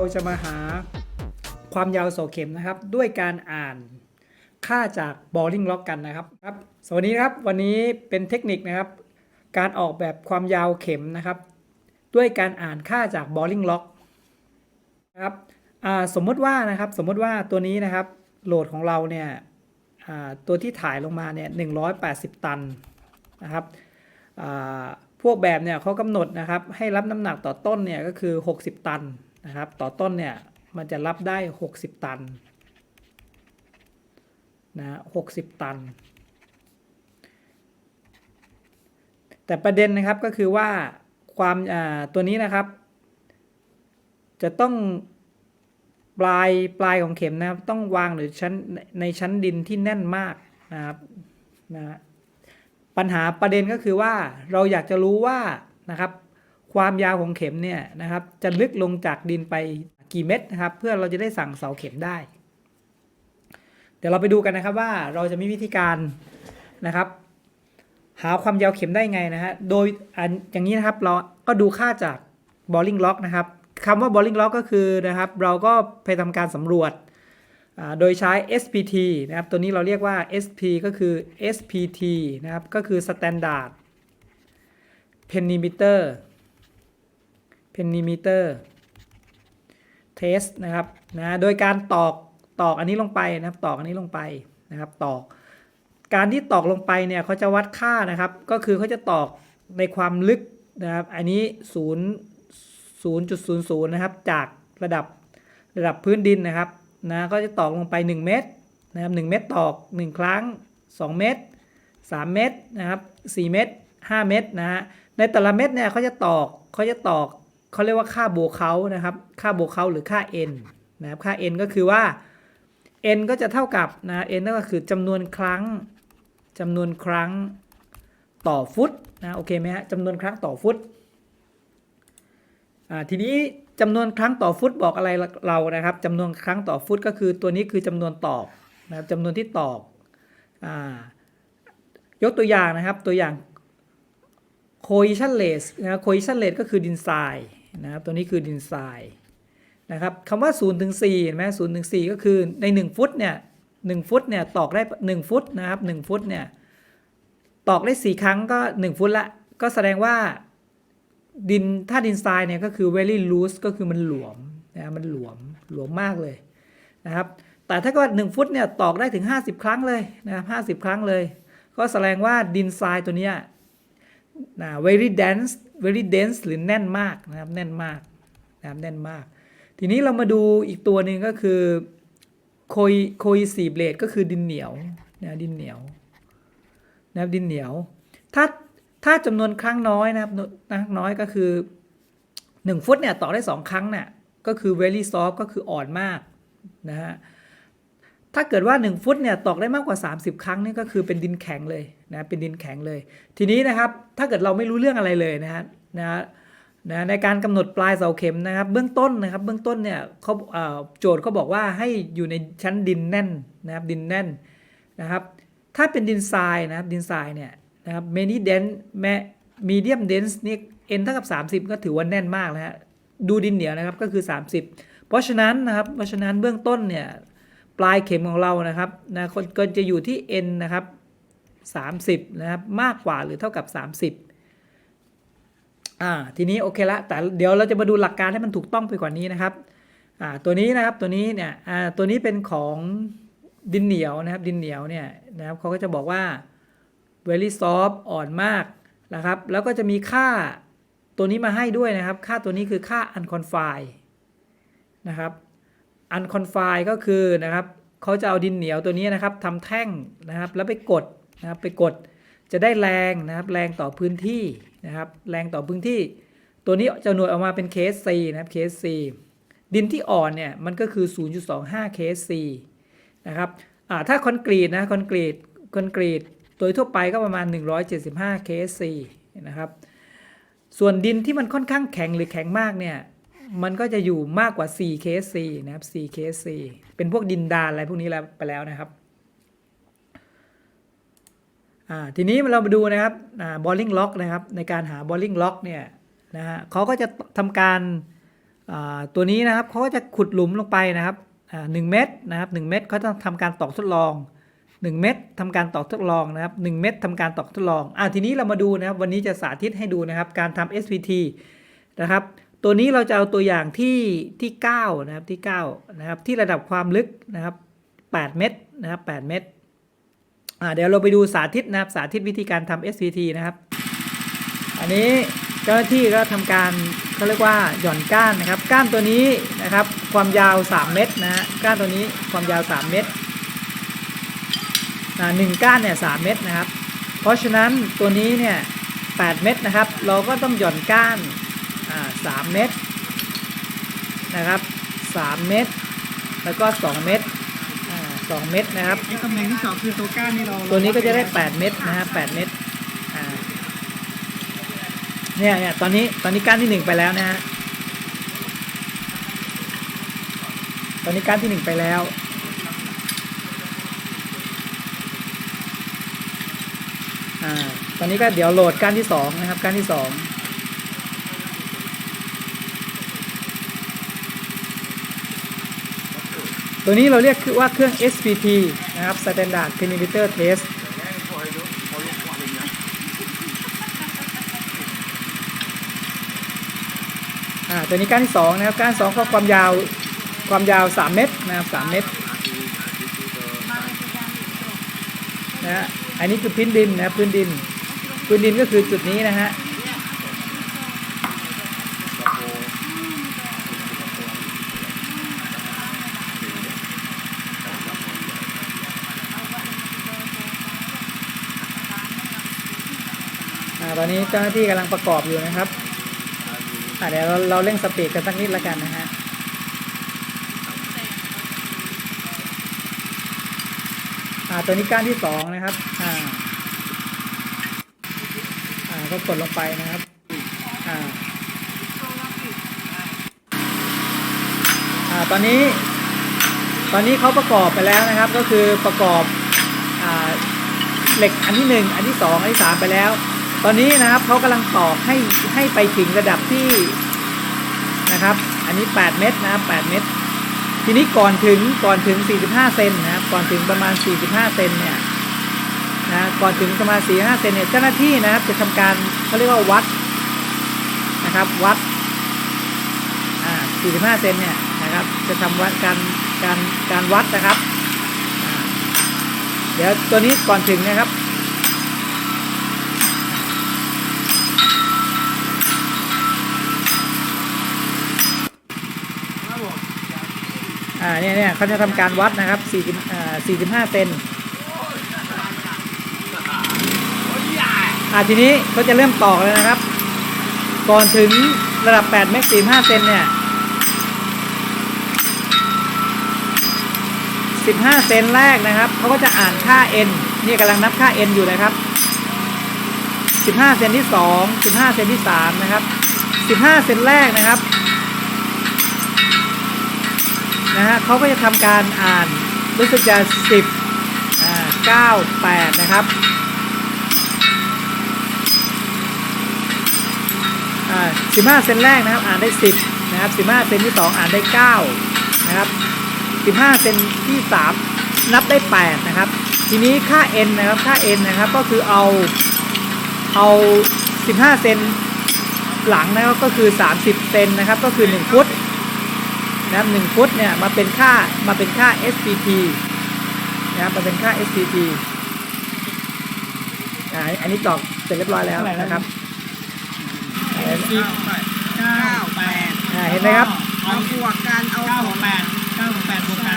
เราจะมาหาความยาวเสาเข็มนะครับ ด้วยการอ่านค่าจาก boring log กันนะครับครับสวัสดีครับวันนี้เป็นเทคนิคนะครับ การออกแบบความยาวเข็มนะครับ ด้วยการอ่านค่าจาก boring log นะครับสมมติว่านะครับสมมติว่าตัวนี้นะครับโหลดของเราเนี่ยตัวที่ถ่ายลงมาเนี่ย180 ตันนะครับพวกแบบเนี่ยเขากำหนดนะครับให้รับน้ำหนักต่อต้นเนี่ยก็คือ 60 ตัน นะครับ ต่อต้นเนี่ยมันจะรับได้ 60 ตันนะ60ตัน แต่ประเด็นนะครับก็คือว่าความอ่าตัวนี้นะครับ จะต้องปลายปลายของเข็มนะครับ ต้องวางหรือชั้นในชั้นดินที่แน่นมากนะครับนะฮะปัญหาประเด็นก็คือว่าเราอยากจะรู้ว่านะครับ ความยาวของเข็มเนี่ยนะครับจะลึกลงจากดินไปกี่เมตรนะครับ เพื่อเราจะได้สั่งเสาเข็มได้ เดี๋ยวเราไปดูกันนะครับว่าเราจะมีวิธีการนะครับ หาความยาวเข็มได้ไงนะฮะโดยอันอย่างนี้นะครับเราก็ดูค่าจาก boring log นะครับคำว่า boring log ก็คือนะครับ เราก็ไปทำการสำรวจโดยใช้ SPT นะครับ ตัวนี้เราเรียกว่า SP ก็คือ SPT นะครับ ก็คือ standard penimeter penimeter test นะครับนะโดยการตอกตอกอันนี้ลงไปนะครับตอกอันนี้ลงไปนะครับตอกการที่ตอกลงไปเนี่ยเขาจะวัดค่านะครับ ก็คือเขาจะตอกในความลึกนะครับ อันนี้ 0 0.00 นะครับ จากระดับระดับพื้นดินนะครับนะก็จะตอกลงไป 1 เมตรนะครับ1เมตรตอก 1 ครั้ง 2 เมตร 3 เมตรนะครับ 4 เมตร 5 เมตรนะฮะในแต่ละเม็ดเนี่ยเขาจะตอกเขาจะตอก เขาเรียกว่าค่าโบเขานะครับ ค่าโบเขาหรือค่า n นะครับ ค่า n ก็คือว่า n ก็จะเท่ากับนะ n ก็คือจำนวนครั้งจำนวนครั้งต่อฟุตนะโอเคไหมฮะจำนวนครั้งต่อฟุตอ่าทีนี้จำนวนครั้งต่อฟุตบอกอะไรเรานะครับจำนวนครั้งต่อฟุตก็คือตัวนี้คือจำนวนตอกนะครับจำนวนที่ตอกอ่ายกตัวอย่างนะครับตัวอย่าง cohesion rate นะ cohesion rate ก็คือดินทราย นะครับตัวนี้คือดินทรายนะครับคำว่า0ถึง4เห็นไหม0ถึง4ก็คือใน 1 ฟุตเนี่ย1ฟุตเนี่ยตอกได้ 1 ฟุตนะครับ1ฟุตเนี่ยตอกได้ 4 ครั้งก็ 1 ฟุตละ ก็แสดงว่าดินถ้าดินทรายเนี่ยก็คือ very loose ก็คือมันหลวมนะมันหลวมหลวมมากเลยนะครับแต่ถ้าเก็1ฟุตเนี่ยตอกได้ถึง 50 ครั้งเลยนะครับ50 ครั้งเลย ก็แสดงว่าดินทรายตัวเนี้ยนะ very dense very dense หรือแน่นมากนะครับ แน่นมากนะครับแน่นมาก ทีนี้เรามาดูอีกตัวหนึ่งก็คือโคยโคยสีเบลดก็คือดินเหนียวนะดินเหนียวนะครับดินเหนียว ถ้าถ้าจำนวนครั้งน้อยนะครับน้อยก็คือ 1 ฟุตเนี่ยต่อได้ 2 ครั้งเนี่ยก็คือ very soft ก็คืออ่อนมากนะฮะ ถ้าเกิดว่า 1 ฟุตเนี่ยตอกได้มากกว่า 30 ครั้งนี่ก็คือเป็นดินแข็งเลยนะเป็นดินแข็งเลย ทีนี้นะครับถ้าเกิดเราไม่รู้เรื่องอะไรเลยนะฮะนะนะในการกำหนดปลายเสาเข็มนะครับ เบื้องต้นนะครับ เบื้องต้นเนี่ยเขาโจทย์เขาบอกว่าให้อยู่ในชั้นดินแน่นนะครับดินแน่นนะครับถ้าเป็นดินทรายนะครับดินทรายเนี่ยนะครับ many dense medium dense นี่ n เท่ากับ 30 ก็ถือว่าแน่นมากนะฮะดูดินเหนียวนะครับก็คือ 30 เพราะฉะนั้นนะครับเพราะฉะนั้นเบื้องต้นเนี่ย ปลายเข็มของเรานะครับนะก็จะอยู่ที่ n นะครับ30นะครับมากกว่าหรือเท่ากับ 30อ่าทีนี้โอเคละแต่เดี๋ยวเราจะมาดูหลักการให้มันถูกต้องไปกว่านี้นะครับอ่าตัวนี้นะครับตัวนี้เนี่ยอ่าตัวนี้เป็นของดินเหนียวนะครับดินเหนียวเนี่ยนะครับเขาก็จะบอกว่า very soft อ่อนมากนะครับแล้วก็จะมีค่าตัวนี้มาให้ด้วยนะครับ ค่าตัวนี้คือค่า unconfined นะครับ unconfined ก็คือนะครับ เขาจะเอาดินเหนียวตัวนี้นะครับทำแท่งนะครับแล้วไปกดนะครับไปกดจะได้แรงนะครับแรงต่อพื้นที่นะครับแรงต่อพื้นที่ ตัวนี้จะหน่วยออกมาเป็น KSC นะครับ KSC ดินที่อ่อนเนี่ยมันก็คือ 0.25 KSC นะครับอ่าถ้าคอนกรีตนะคอนกรีตคอนกรีตโดยทั่วไปก็ประมาณ 175 KSC นะครับ ส่วนดินที่มันค่อนข้างแข็งหรือแข็งมากเนี่ย มันก็จะอยู่มากกว่า 4 KSC นะครับ 4 KSC เป็นพวกดินดานอะไรพวกนี้แล้วไปแล้วนะครับอ่าทีนี้เรามาดูนะครับอ่า boring log นะครับ ในการหา boring log เนี่ยนะฮะเขาก็จะทำการอ่าตัวนี้นะครับเขาก็จะขุดหลุมลงไปนะครับอ่าหนึ่งเม็ดนะครับหนึ่งเม็ดเขาต้องทำการตอกทดลอง 1 เม็ดทำการตอกทดลองนะครับ 1 เม็ดทำการตอกทดลองอ่าทีนี้เรามาดูนะครับ วันนี้จะสาธิตให้ดูนะครับ การทำ SVT นะครับ ตัวนี้เราจะเอาตัวอย่างที่ที่9นะครับที่9นะครับที่ระดับความลึกนะครับ 8 เม็ดนะครับ8เม็ดอ่าเดี๋ยวเราไปดูสาธิตนะครับสาธิตวิธีการทำ SVT นะครับ อันนี้เจ้าหน้าที่ก็ทำการเขาเรียกว่าหย่อนก้านนะครับ ก้านตัวนี้นะครับ ความยาว 3 เมตรนะฮะก้านตัวนี้ความยาว 3 เมตรอ่าหนึ่งก้านเนี่ยสเมตรนะครับ เพราะฉะนั้นตัวนี้เนี่ย8เมตรนะครับ เราก็ต้องหย่อนก้าน อ่าสามเมตรนะครับ 3 เมตรแล้วก็ 2 เมตรอ่าสองเมตรนะครับไอ้ตำแหน่งที่สองคือตัวก้านนี่เราตัวนี้ก็จะได้ 8 เม็ดนะฮะ8เม็ดอ่าเนี่ยเนี่ยตอนนี้ตอนนี้ก้านที่1ไปแล้วนะฮะตอนนี้ก้านที่1ไปแล้วอ่าตอนนี้ก็เดี๋ยวโหลดก้านที่2นะครับก้านที่2 ตัวนี้เราเรียกคือว่าเครื่อง SPT นะครับ Standard Perimeter Test อ่าตัวนี้ก้านที่2นะครับก้าน2ก็ความยาวความยาว 3 เมตรนะครับ3เมตรนะฮะอันนี้คือพื้นดินนะครับพื้นดิน พื้นดินก็คือจุดนี้นะฮะ อ่าตอนนี้เจ้าหน้าที่กำลังประกอบอยู่นะครับอ่าเดี๋ยวเราเราเร่งสปีดกันสักนิดแล้วกันนะฮะอ่าตัวนี้ก้านที่สองนะครับอ่าอ่าก็กดลงไปนะครับอ่าอ่าตอนนี้ ตอนนี้เขาประกอบไปแล้วนะครับ ก็คือประกอบอ่าเหล็กอันที่หนึ่งอันที่สองอันที่สามไปแล้ว ตอนนี้นะครับเขากำลังตอกให้ให้ไปถึงระดับที่นะครับ อันนี้ 8 เมตรนะครับ8เมตร ทีนี้ก่อนถึงก่อนถึง 45 เซนนะครับ ก่อนถึงประมาณ 45 เซนเนี่ยนะก่อนถึงประมาณ 45 เซนเนี่ยเจ้าหน้าที่นะครับจะทำการเขาเรียกว่าวัดนะครับวัดอ่า45 เซนเนี่ยนะครับ จะทำวัดการการการวัดนะครับ เดี๋ยวตัวนี้ก่อนถึงนะครับ อ่าเนี่ยเนี่ยเขาจะทำการวัดนะครับ40อ่า45 เซนอ่าทีนี้เขาจะเริ่มตอกเลยนะครับ ก่อนถึงระดับ8เมตร45 เซนเนี่ย15 เซนแรกนะครับเขาก็จะอ่านค่า n นี่กำลังนับค่า n อยู่นะครับ 15 เซนที่ 2 15 เซนที่ 3 นะครับ 15 เซนแรกนะครับ นะฮะเขาก็จะทำการอ่านรู้สึกจะ10อ่า9 8นะครับอ่า15เซนแรกนะครับอ่านได้10นะครับ15เซนที่2อ่านได้9นะครับ15เซนที่3นับได้8นะครับ ทีนี้ค่า n นะครับค่า n นะครับก็คือเอาเอา15เซนหลังนะครับก็คือ 30 เซนนะครับก็คือ 1 ฟุต นะครับหนึ่งฟุตเนี่ยมาเป็นค่ามาเป็นค่า SPT นะครับมาเป็นค่า SPT อ่าอันนี้ตอกเสร็จเรียบร้อยแล้วนะครับสิบเก้าแปดอ่าเห็นไหมครับเอาบวกกันเอาเก้าแปดเก้าแปดบวกกัน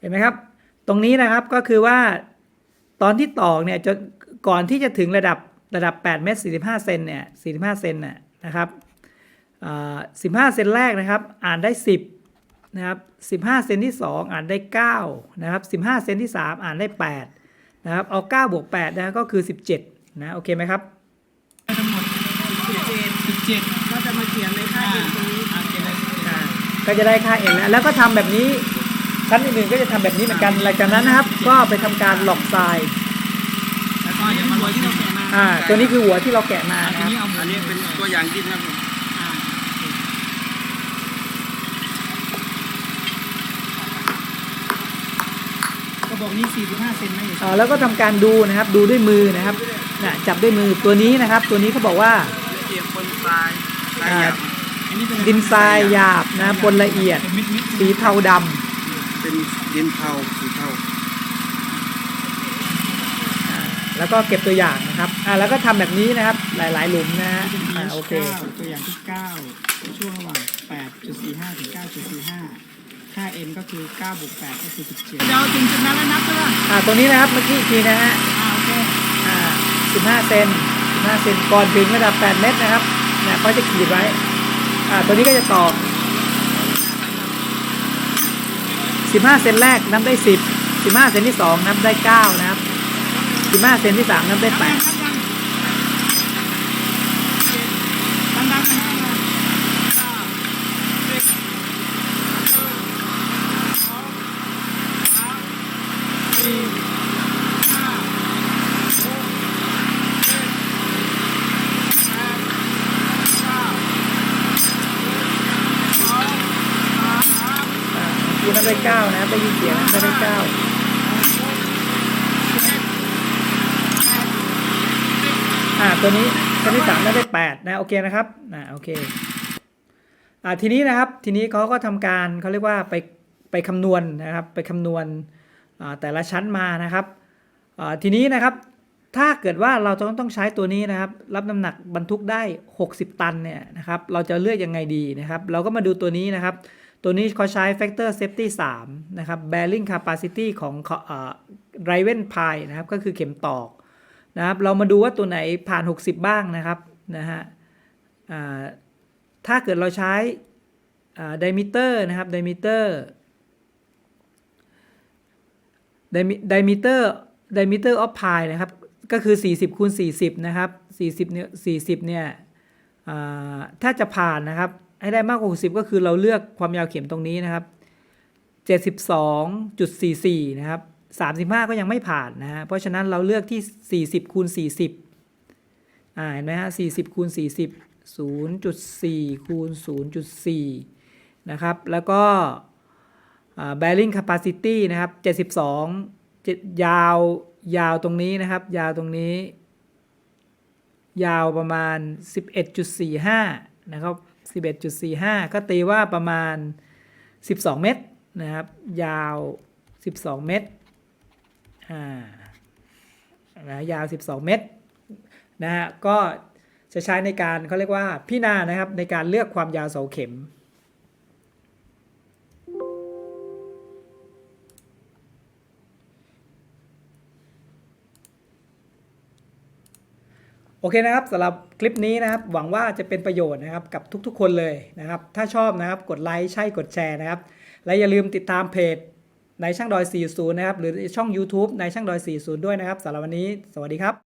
เห็นไหมครับ ตรงนี้นะครับก็คือว่าตอนที่ตอกเนี่ยจะก่อนที่จะถึงระดับระดับ8เมตร45เซนเนี่ย45เซนน่ะนะครับอ่า15 เซนแรกนะครับ อ่านได้ 10 นะครับ15 เซนที่ 2 อ่านได้9นะครับ15 เซนที่ 3 อ่านได้8นะครับเอา9บวก8นะก็คือ 17 นะโอเคไหมครับทั้งหมดสิบเจ็ดสิบเจ็ดก็จะมาเขียนในค่าเอ็นตรงนี้อ่าเขียนเลยสิบเจ็ดอ่าก็จะได้ค่า n แล้วแล้วก็ทำแบบนี้ชั้นอื่นๆก็จะทำแบบนี้เหมือนกันหลังจากนั้นนะครับ ก็ไปทำการหลอกทรายแล้วก็เดี๋ยวมาหัวที่เราแกะมาอ่าตัวนี้คือหัวที่เราแกะมาอ่านะทีครับนี้เอาหัวอันนี้เป็นตัวอย่างดินครับผม อ่า บอกนี่สี่สิบห้าเซนนะอย่าอ่าแล้วก็ทำการดูนะครับดูด้วยมือนะครับนะจับด้วยมือตัวนี้นะครับ ตัวนี้เขาบอกว่าเกียบบนทรายทรายอ่าหยาบอันนี้เป็นดินทรายหยาบนะปนละเอียดเป็นมิดมิดสีเทาดำเป็นดินเทาสีเทาอ่าแล้วก็เก็บตัวอย่างนะครับอ่าแล้วก็ทำแบบนี้นะครับหลาย ๆ หลุมนะฮะเป็นอ่าอ่าโอโอเคเคตัวอย่างที่เก้าช่วงระหว่างแปดจุดสี่ห้าถึงเก้าจุดสี่ห้า ค่า n ก็คือเก้าบวกแปดก็คือสิบเจ็ดเดี๋ยวถึงจุดนั้นแล้วนับใช่ป่ะอ่าตรงนี้นะครับเมื่อกี้อีกทีนะฮะอ่าโอเคอ่า15 เซน15 เซนก่อนถึงระดับ 8 เมตรนะครับเนี่ยเขาจะขีดไว้อ่าตัวนี้ก็จะตอบ15 เซนแรกนับได้ 10 15 เซนที่ 2 นับได้ 9 นะครับ 15 เซนที่ 3 นับได้ 8 ดังดังดังดัง อ่าคูนับได้ 9 นะครับ ได้ยินเสียงนับได้9อ่าตัวนี้ตัวที่3นับได้8นะโอเคนะครับอ่าโอเคอ่าทีนี้นะครับทีนี้เขาก็ทำการเขาเรียกว่าไปไปคำนวณนะครับไปคำนวณอ่าแต่ละชั้นมานะครับอ่าทีนี้นะครับถ้าเกิดว่าเราต้องต้องใช้ตัวนี้นะครับ รับน้ำหนักบรรทุกได้ 60 ตันเนี่ยนะครับเราจะเลือกยังไงดีนะครับ เราก็มาดูตัวนี้นะครับ ตัวนี้เขาใช้ factor safety 3 นะครับ bearing capacity ของไรเวนพายนะครับ ก็คือเข็มตอกนะครับ เรามาดูว่าตัวไหนผ่าน 60 บ้างนะครับนะฮะถ้าเกิดเราใช้ไดมิเตอร์นะครับไดมิเตอร์ไดมิเตอร์ไดมิเตอร์ออฟพายนะครับ ก็คือ 40คูณ40 นะครับ 40 เนี่ย40 เนี่ยถ้าจะผ่านนะครับ ให้ได้มากกว่า60 ก็คือเราเลือกความยาวเข็มตรงนี้นะครับ 72.44 นะครับ 35 ก็ยังไม่ผ่านนะฮะ เพราะฉะนั้นเราเลือกที่ 40คูณ40 อ่า เห็นไหมฮะ 40คูณ40 0.4คูณ0.4 นะครับ แล้วก็ bearing capacity นะครับ 72 ยาวยาวตรงนี้นะครับ ยาวตรงนี้ ยาวประมาณ 11.45 นะครับ 11.45 ก็ตีว่าประมาณ 12 เมตรนะครับ ยาว 12 เมตรอ่านะยาว 12 เมตรนะฮะก็จะใช้ในการเขาเรียกว่าพินานะครับในการเลือกความยาวเสาเข็ม โอเคนะครับสำหรับคลิปนี้นะครับ หวังว่าจะเป็นประโยชน์นะครับกับทุกๆ คนเลยนะครับ ถ้าชอบนะครับกดไลค์ใช่กดแชร์นะครับ และอย่าลืมติดตามเพจในช่างดอย 40 นะครับ หรือช่อง YouTube ในช่างดอย 40 ด้วยนะครับสำหรับวันนี้ สวัสดีครับ